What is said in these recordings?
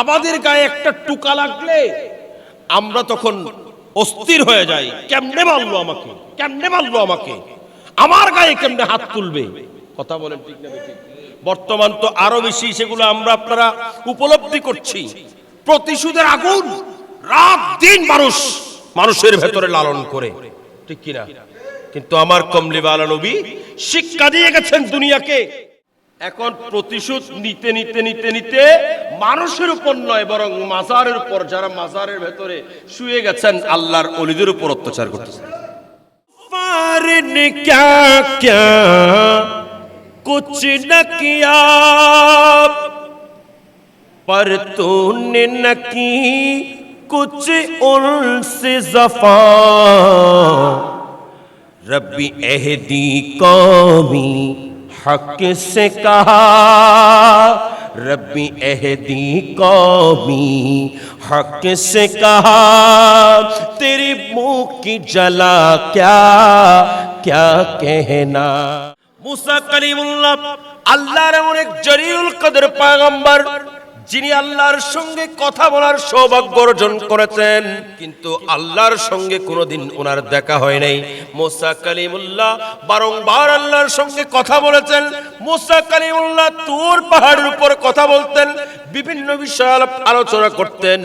আমাদের গায়ে একটা টুকা লাগলে আমরা তখন অস্থির হয়ে যাই। কেমনে মারলো আমাকে? কেমনে মারলো আমাকে? আমার গায়ে কেমনে হাত তুলবে? কথা বলেন ঠিক না বর্তমান তো আরও বেশি সেগুলো আমরা আপনারা উপলব্ধি করছি। প্রতিশোধের আগুন রাত দিন মানুষ মানুষের ভেতরে লালন করে। ঠিক কিনা? কিন্তু আমার কমলিওয়ালা নবী শিক্ষা দিয়ে গেছেন দুনিয়াকে। এখন প্রতিশোধ নিতে নিতে নিতে নিতে মানুষের উপর নয় বরং মাজারের উপর যারা মাজারের ভেতরে শুয়ে গেছেন আল্লাহর অলিদের উপর অত্যাচার করতেছেন पारन क्या क्या कुछ न किया पर तूने न की कुछ उनसे जफा रब्बी एहदी कौमी हक से कहा रब्बी एहदी कौमी हक से कहा तेरी मुंह की जला क्या क्या कहना মুসা কালিমুল্লাহ আল্লাহর এমন এক জরিউল কদর পাগম্বর যিনি আল্লাহর সঙ্গে কথা বলার সৌভাগ্য অর্জন করেছেন, কিন্তু আল্লাহর সঙ্গে কোনোদিন ওনার দেখা হয় নাই। মোসা কালিমুল্লাহ বারংবার আল্লাহর সঙ্গে কথা বলেছেন। মোসা কালিমুল্লাহ তোর পাহাড়ের উপর কথা বলতেন, বিভিন্ন বিষয়ে আলোচনা করতেন।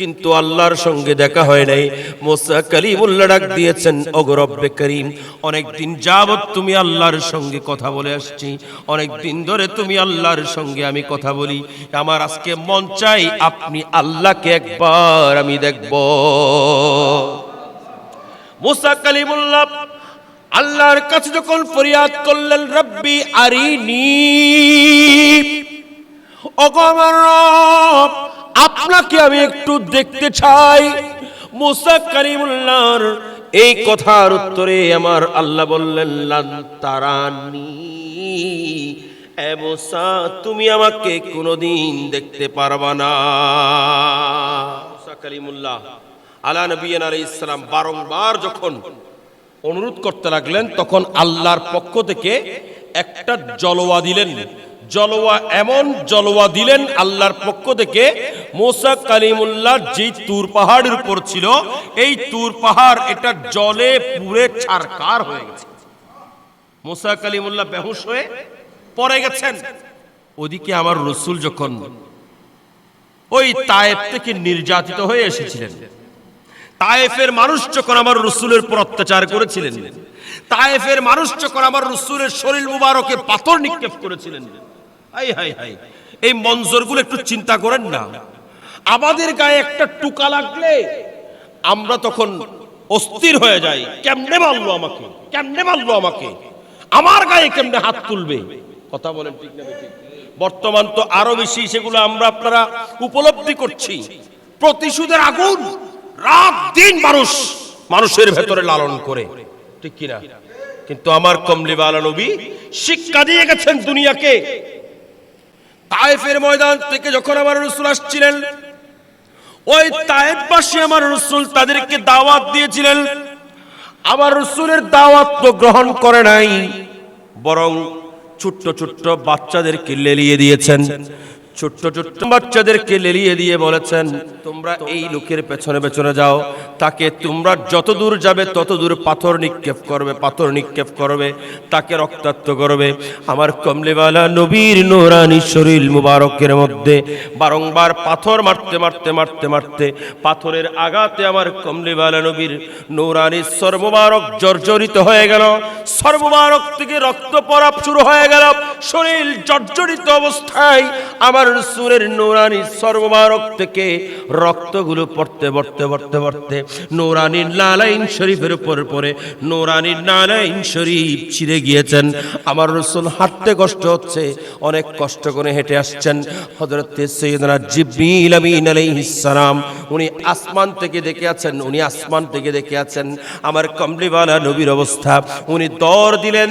কিন্তু আল্লাহর সঙ্গে দেখা হয় নাই। মোসা কালিমুল্লাহ ডাক দিয়েছেন অগরব্বে করিম অনেক দিন যাবত তুমি আল্লাহর সঙ্গে কথা বলে আসছি। অনেক দিন ধরে তুমি আল্লাহর সঙ্গে আমি কথা বলি। আমার আজকে মন চাই আপনি আল্লাহকে একবার আমি দেখব। মুসা কালিমুল্লাহ আল্লাহর কাছে যখন ফরিয়াদ করলেন রব্বি আরিনি রব, আপনাকে আমি একটু দেখতে চাই। মুসা কারিমুল্লাহর এই কথার উত্তরে আমার আল্লাহ বললেন, লান তারানি তুমি আমাকে কোনোদিন দেখতে পারবা না। কালিমুল্লাহ আলা নবীন আলাইহিস সালাম বারংবার যখন অনুরোধ করতে লাগলেন, তখন আল্লাহর পক্ষ থেকে একটা জলওয়া দিলেন। জলওয়া, এমন জলওয়া দিলেন আল্লাহর পক্ষ থেকে, মোসা কালিমুল্লাহ যে তুর পাহাড়ের উপর ছিল, এই তুর পাহাড় এটা জলে পুরে ছারকার হয়ে গেছে। মোসা কালিমুল্লাহ বেহুশ হয়ে পড়ে গেছেন। ওদিকে আমার রসুল যখন ওই তায়েব থেকে নির্যাতিত হয়ে এসেছিলেন, তায়েফের মানুষ যখন আমার রসুলের উপর অত্যাচার করেছিলেন তায়েফের মানুষ যখন আমার রসুলের শরীর মুবারকে পাথর নিক্ষেপ করেছিলেন হাই হাই হাই, এই মঞ্জরগুলো একটু চিন্তা করেন না। আমাদের গায়ে একটা টুকা লাগলে আমরা তখন অস্থির হয়ে যাই। কেমনে মারলো আমাকে? কেমনে মারলো আমাকে? আমার গায়ে কেমনে হাত তুলবে? কথা বলেন ঠিক না ঠিক বর্তমান তো আরও বেশি সেগুলো আমরা আপনারা উপলব্ধি করছি। প্রতিশোধের আগুন, রাত দিন মানুষ মানুষের ভেতরে লালন করে। ঠিক কিনা? কিন্তু আমার কমলিওয়ালা নবী শিক্ষা দিয়ে গেছেন দুনিয়াকে। তায়েফের ময়দান থেকে যখন আমার রসুল আসছিলেন, ওই তায়েববাসী আমার রসুল তাদেরকে দাওয়াত দিয়েছিলেন। আমার রসুলের দাওয়াত তো গ্রহণ করে নাই, বরং ছোট্ট ছোট্ট বাচ্চাদেরকে লেলিয়ে দিয়েছেন। ছোট্ট ছোট্ট বাচ্চাদেরকে লেলিয়ে দিয়ে বলেছেন, তোমরা এই লোকের পেছনে পেছনে যাও। তাকে তোমরা যত দূর যাবে, তত দূর পাথর নিক্ষেপ করবে, পাথর নিক্ষেপ করবে, তাকে রক্তাক্ত করবে। আমার কমলেওয়ালা নবীর নোরানি শরীর মুবারকের মধ্যে বারংবার পাথর মারতে মারতে মারতে মারতে পাথরের আঘাতে আমার কমলেওয়ালা নবীর নোরানি সর্বমারক জর্জরিত হয়ে গেল। সর্বমারক থেকে রক্ত পড়া শুরু হয়ে গেল। শরীর জর্জরিত অবস্থায় আমার সুরের নোরানি সর্বমারক থেকে রক্তগুলো পড়তে পড়তে পড়তে পড়তে নোরানির নালাইন শরীফের উপর পরে নোরানির নালাইন শরীফ ছিঁড়ে গিয়েছেন। আমার রসুল হাঁটতে কষ্ট হচ্ছে, অনেক কষ্ট করে হেঁটে আসছেন। হযরত সৈয়দনা জিব্রিল আমিন আলাইহিস উনি আসমান থেকে দেখে আছেন, উনি আসমান থেকে দেখে আছেন। আমার কমলিওয়ালা নবীর অবস্থা, উনি দর দিলেন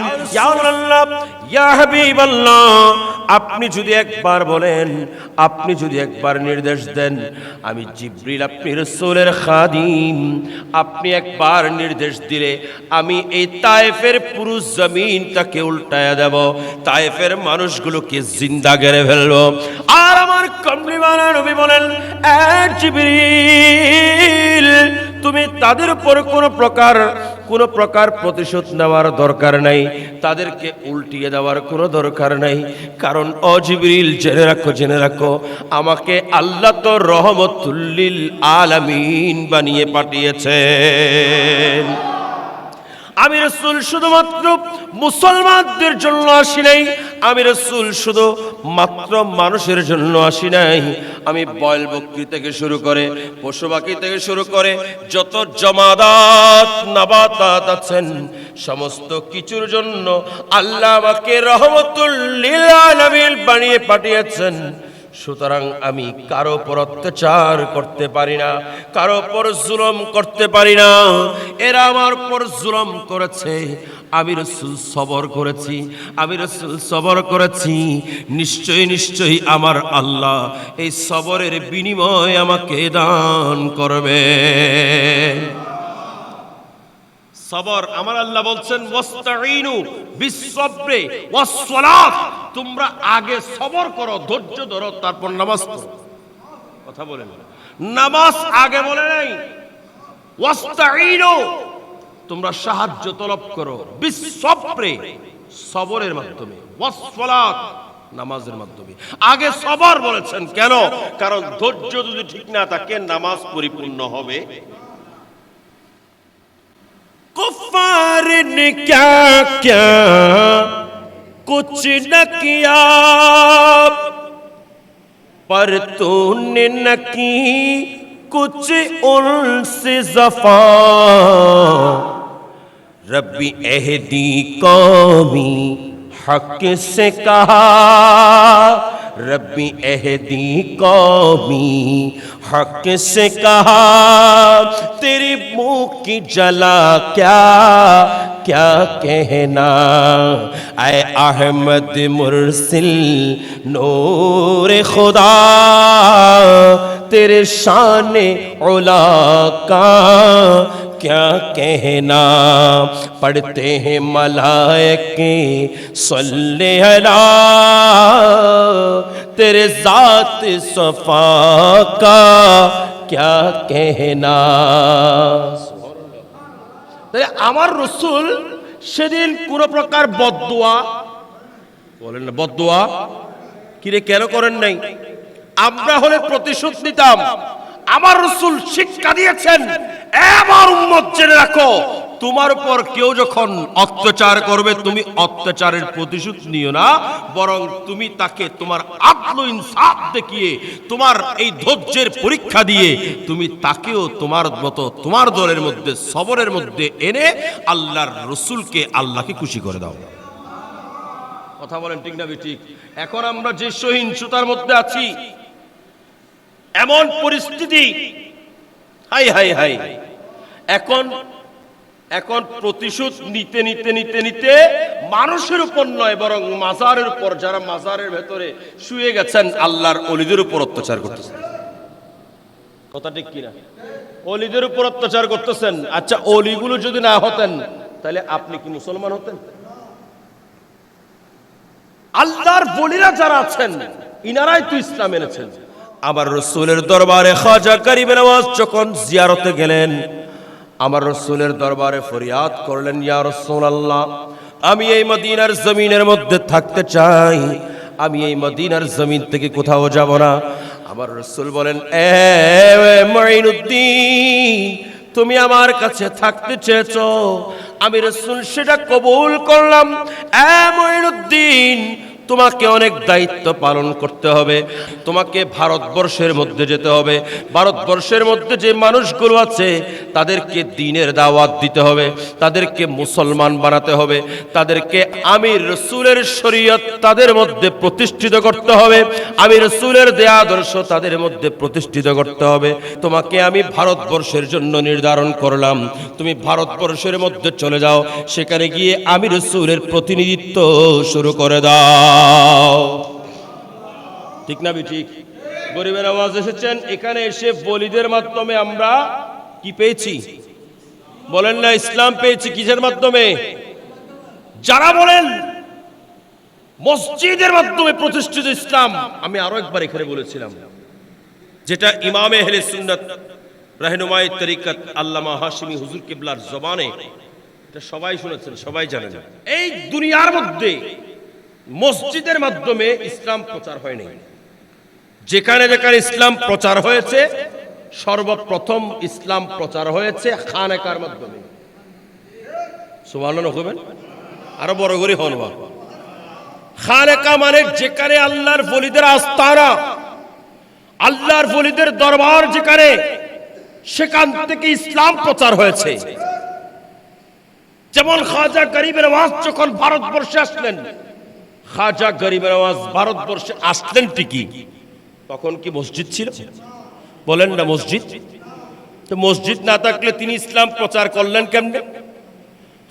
আপনি যদি একবার বলেন বলেন, আপনি যদি একবার নির্দেশ দেন, আমি জিব্রিল আপনি রসুলের খাদিম। আপনি একবার নির্দেশ দিলে আমি এই তায়েফের পুরো জমিনটাকে উল্টায়া দেব, তায়েফের মানুষগুলোকে জিন্দা গেড়ে ফেলব। আর আমার কমলিওয়ালা নবী বলেন, "এ জিবরিল, তুমি তাদের উপর কোনো প্রকার কোনো প্রকার প্রতিশোধ নেওয়ার দরকার নাই। তাদেরকে উল্টিয়ে দেওয়ার কোনো দরকার নাই। কারণ অজিবিল জেনে রাখো জেনে রাখো, আমাকে আল্লাহ তো রহমতুল্লিল আলামিন বানিয়ে পাঠিয়েছেন। আমি রসুল শুধুমাত্র মুসলমানদের জন্য আসি নাই। আমি রসুল শুধু মাত্র মানুষের জন্য আসি নাই। আমি বয়ল বকরি থেকে শুরু করে, পশু পাখি থেকে শুরু করে, যত জমাদাত নাবাতাত আছেন, সমস্ত কিছুর জন্য আল্লাহ আমাকে রহমতুল্লিল বানিয়ে পাঠিয়েছেন। সুতরাং আমি কারও উপর অত্যাচার করতে পারি না, কারও পর জুলম করতে পারি না। এরা আমার পর জুলম করেছে, আমি রসুল সবর করেছি, আমি রসুল সবর করেছি। নিশ্চয়ই নিশ্চয়ই আমার আল্লাহ এই সবরের বিনিময় আমাকে দান করবে। সবর, আমার আল্লাহ বলছেন ওয়াস্তাইনু বিসসবরে ওয়াসসালাত। তোমরা আগে সবর করো ধৈর্য ধরো তারপর নামাজ পড়ো কথা বলেন নামাজ আগে বলে নাই ওয়াস্তাইনু তোমরা সাহায্য তলব করো বিসসবরে সবরের মাধ্যমে ওয়াসসালাত নামাজের মাধ্যমে আগে সবর বলেছেন কেন কারণ ধৈর্য যদি ঠিক না থাকে নামাজ পরিপূর্ণ হবে कुफार ने क्या کچھ نہ کیا۔ پر تو نے نہ کی کچھ ان سے زفا۔ ربی عہدی قومی حق سے کہا۔ ربی عہدی قومی حق سے کہا۔ تیرے منہ کی جلا کیا؟ کیا کہنا؟ اے احمد مرسل، نور خدا، تیرے شان علا کا کیا کہنا؟ پڑھتے ہیں ملائک صلی اللہ، تیرے ذات صفا کا کیا کہنا؟ তাই আমার রসুল সেদিন কোনো প্রকার বদুয়া বলেন না বদুয়া কিরে, কেন করেন নাই? আমরা হলে প্রতিশোধ নিতাম। আমার রসুল শিক্ষা দিয়েছেন, এবার উন্মত জেনে রাখো। তোমার উপর কেউ যখন অত্যাচার করবে, তুমি অত্যাচারের প্রতিশোধ নিও না, বরং তুমি তাকে তোমার আত্ম ইনসাফ দেখিয়ে, তোমার এই ধৈর্যের পরীক্ষা দিয়ে তুমি তাকেও তোমার মতো, তোমার দলের মধ্যে, সবরের মধ্যে এনে আল্লাহর রসুলকে আল্লাহকে খুশি করে দাও। কথা বলেন ঠিক না ঠিক। এখন আমরা যে সহিংসতার মধ্যে আছি, এমন পরিস্থিতি, হাই হাই হাই। এখন এখন প্রতিশোধ নিতে নিতে নিতে নিতে মানুষের উপর নয়, বরং মাজারের উপর, যারা মাজারের ভেতরে শুয়ে গেছেন, আল্লাহর অলিদের উপর অত্যাচার করতেছেন। কথা ঠিক কিনা? অলিদের উপর অত্যাচার করতেছেন। আচ্ছা অলিগুলো যদি না হতেন, তাহলে আপনি কি মুসলমান হতেন? আল্লাহর বলিরা যারা আছেন, ইনারাই তো ইসলাম এনেছেন। আমার রসুলের দরবারে খাজা গরিব নওয়াজ যখন জিয়ারতে গেলেন আমার রসুলের দরবারে ফরিয়াদ করলেন, ইয়া রসুল আল্লাহ আমি এই মদিনার জমিনের মধ্যে থাকতে চাই। আমি এই মদিনার জমিন থেকে কোথাও যাব না। আমার রসুল বলেন তুমি আমার কাছে থাকতে চেয়েছো। আমি রসুল সেটা কবুল করলাম। এ মঈনুদ্দিন তোমাকে অনেক দায়িত্ব পালন করতে হবে। তোমাকে ভারতবর্ষের মধ্যে যেতে হবে। ভারতবর্ষের মধ্যে যে মানুষগুলো আছে, তাদেরকে দিনের দাওয়াত দিতে হবে। তাদেরকে মুসলমান বানাতে হবে। তাদেরকে আমি রসুলের শরীয়ত তাদের মধ্যে প্রতিষ্ঠিত করতে হবে। আমি রসুলের দেয়া আদর্শ তাদের মধ্যে প্রতিষ্ঠিত করতে হবে। তোমাকে আমি ভারতবর্ষের জন্য নির্ধারণ করলাম। তুমি ভারতবর্ষের মধ্যে চলে যাও। সেখানে গিয়ে আমি রসুলের প্রতিনিধিত্ব শুরু করে দাও। ঠিক না ঠিক গরিবের আওয়াজ এসেছেন, এখানে এসে বলিদের মাধ্যমে আমরা কি পেয়েছি? বলেন না, ইসলাম পেয়েছি কিসের মাধ্যমে? যারা বলেন, মসজিদের মাধ্যমে প্রতিষ্ঠিত ইসলাম, আমি আরও একবার এখানে বলেছিলাম, যেটা ইমামে হেলে সুন্নত রাহনুমাই তরিকত আল্লামা হাশিমি হুজুর কিবলার জবানে, এটা সবাই শুনেছেন, সবাই জানেন। এই দুনিয়ার মধ্যে মসজিদের মাধ্যমে ইসলাম প্রচার হয়নি যেখানে যেখানে ইসলাম প্রচার হয়েছে, সর্বপ্রথম ইসলাম প্রচার হয়েছে খানেকার মাধ্যমে। সুবহানাল্লাহ, হবেন? আরও বড় করে হন বা। খানেকা মানে যেখানে আল্লাহর ফলিদের আস্তানা, আল্লাহর ফলিদের দরবার যেখানে, সেখান থেকে ইসলাম প্রচার হয়েছে। যেমন খাজা গরিবের আওয়াজ যখন ভারতবর্ষে আসলেন খাজা গরিবের আওয়াজ ভারতবর্ষে আসলেন ঠিকই। তখন কি মসজিদ ছিল? বলেন না মসজিদ। তো মসজিদ না থাকলে তিনি ইসলাম প্রচার করলেন কেমনে?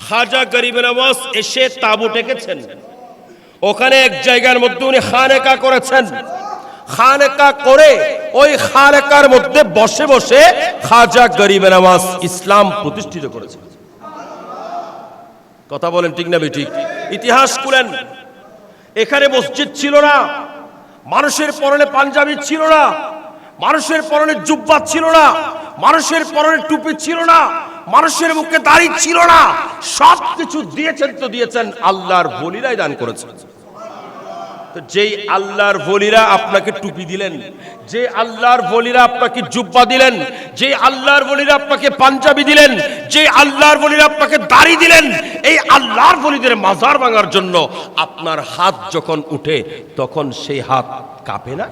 খাজা গরিবের আওয়াজ এসে তাবু টেকেছেন ওখানে এক জায়গার মধ্যে উনি খানেকা করেছেন। খানেকা করে ওই খানেকার মধ্যে বসে বসে খাজা গরিবের আওয়াজ ইসলাম প্রতিষ্ঠিত করেছেন। কথা বলেন ঠিক না ঠিক? ইতিহাস খুলেন। এখানে মসজিদ ছিল না। মানুষের পরনে পাঞ্জাবি ছিল না। মানুষের পরনে জুব্বা ছিল না। মানুষের পরনে টুপি ছিল না। মানুষের মুখে দাড়ি ছিল না। সব কিছু দিয়েছেন তো দিয়েছেন, আল্লাহর বলিরাই দান করেছেন। তো যেই আল্লাহর বলিরা আপনাকে টুপি দিলেন যে আল্লাহর বলিরা আপনাকে জুব্বা দিলেন যে আল্লাহর বলিরা আপনাকে পাঞ্জাবি দিলেন যে আল্লাহর বলিরা আপনাকে দাড়ি দিলেন, এই আল্লাহর বলিদের মাজার ভাঙার জন্য আপনার হাত যখন উঠে, তখন সেই হাত কাঁপে না?